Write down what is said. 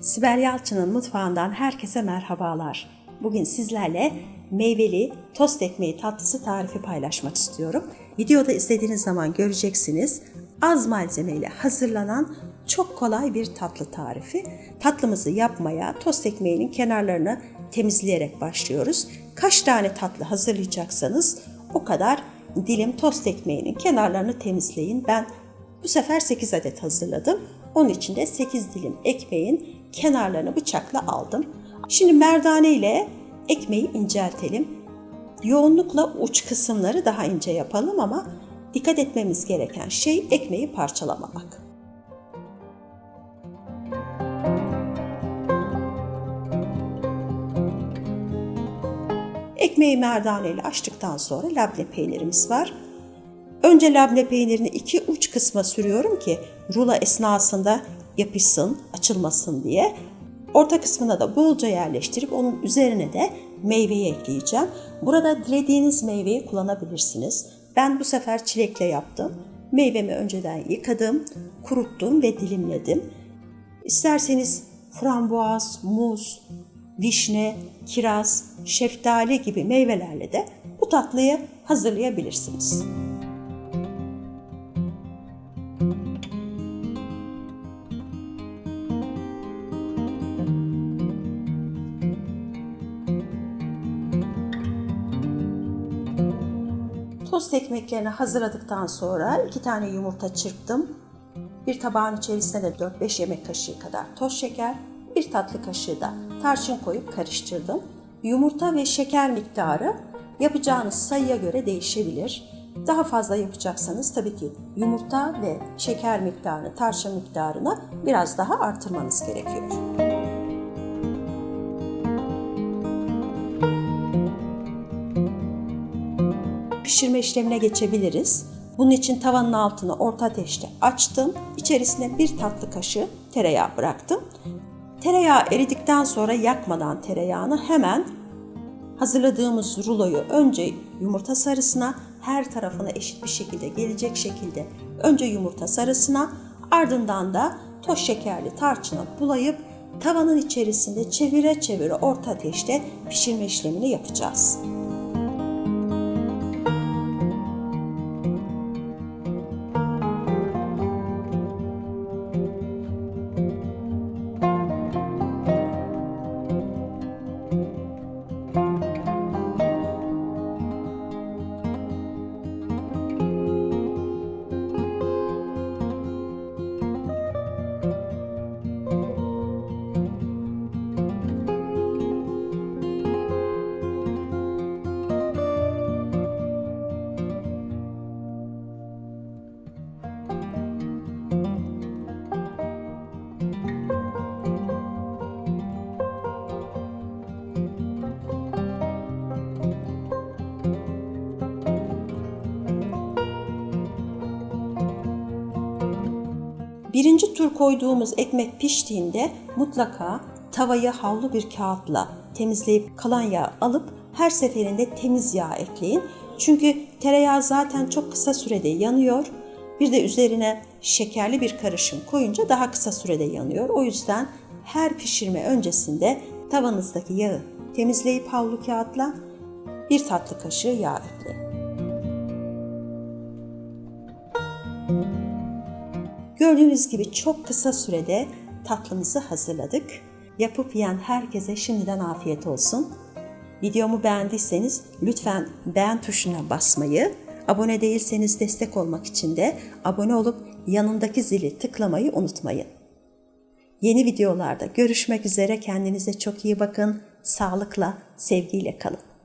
Sibel Yalçın'ın mutfağından herkese merhabalar. Bugün sizlerle meyveli tost ekmeği tatlısı tarifi paylaşmak istiyorum. Videoda izlediğiniz zaman göreceksiniz. Az malzemeyle hazırlanan çok kolay bir tatlı tarifi. Tatlımızı yapmaya tost ekmeğinin kenarlarını temizleyerek başlıyoruz. Kaç tane tatlı hazırlayacaksanız o kadar dilim tost ekmeğinin kenarlarını temizleyin. Ben bu sefer 8 adet hazırladım. Onun için de 8 dilim ekmeğin kenarlarını bıçakla aldım. Şimdi merdane ile ekmeği inceltelim. Yoğunlukla uç kısımları daha ince yapalım ama dikkat etmemiz gereken şey ekmeği parçalamamak. Ekmeği merdane ile açtıktan sonra labne peynirimiz var. Önce labne peynirini iki uç kısma sürüyorum ki rula esnasında yapışsın, açılmasın diye. Orta kısmına da bolca yerleştirip onun üzerine de meyveyi ekleyeceğim. Burada dilediğiniz meyveyi kullanabilirsiniz. Ben bu sefer çilekle yaptım. Meyvemi önceden yıkadım, kuruttum ve dilimledim. İsterseniz frambuaz, muz, vişne, kiraz, şeftali gibi meyvelerle de bu tatlıyı hazırlayabilirsiniz. Tost ekmeklerini hazırladıktan sonra iki tane yumurta çırptım. Bir tabağın içerisine de 4-5 yemek kaşığı kadar toz şeker, bir tatlı kaşığı da tarçın koyup karıştırdım. Yumurta ve şeker miktarı yapacağınız sayıya göre değişebilir. Daha fazla yapacaksanız tabii ki yumurta ve şeker miktarını, tarçın miktarını biraz daha artırmanız gerekiyor. Pişirme işlemine geçebiliriz. Bunun için tavanın altını orta ateşte açtım. İçerisine bir tatlı kaşığı tereyağı bıraktım. Tereyağı eridikten sonra yakmadan tereyağını hemen hazırladığımız ruloyu önce yumurta sarısına her tarafına eşit bir şekilde gelecek şekilde önce yumurta sarısına ardından da toz şekerli tarçına bulayıp tavanın içerisinde çevire çevire orta ateşte pişirme işlemini yapacağız. Birinci tur koyduğumuz ekmek piştiğinde mutlaka tavayı havlu bir kağıtla temizleyip kalan yağ alıp her seferinde temiz yağ ekleyin. Çünkü tereyağı zaten çok kısa sürede yanıyor. Bir de üzerine şekerli bir karışım koyunca daha kısa sürede yanıyor. O yüzden her pişirme öncesinde tavanızdaki yağı temizleyip havlu kağıtla bir tatlı kaşığı yağ ekleyin. Gördüğünüz gibi çok kısa sürede tatlımızı hazırladık. Yapıp yiyen herkese şimdiden afiyet olsun. Videomu beğendiyseniz lütfen beğen tuşuna basmayı, abone değilseniz destek olmak için de abone olup yanındaki zili tıklamayı unutmayın. Yeni videolarda görüşmek üzere kendinize çok iyi bakın. Sağlıkla, sevgiyle kalın.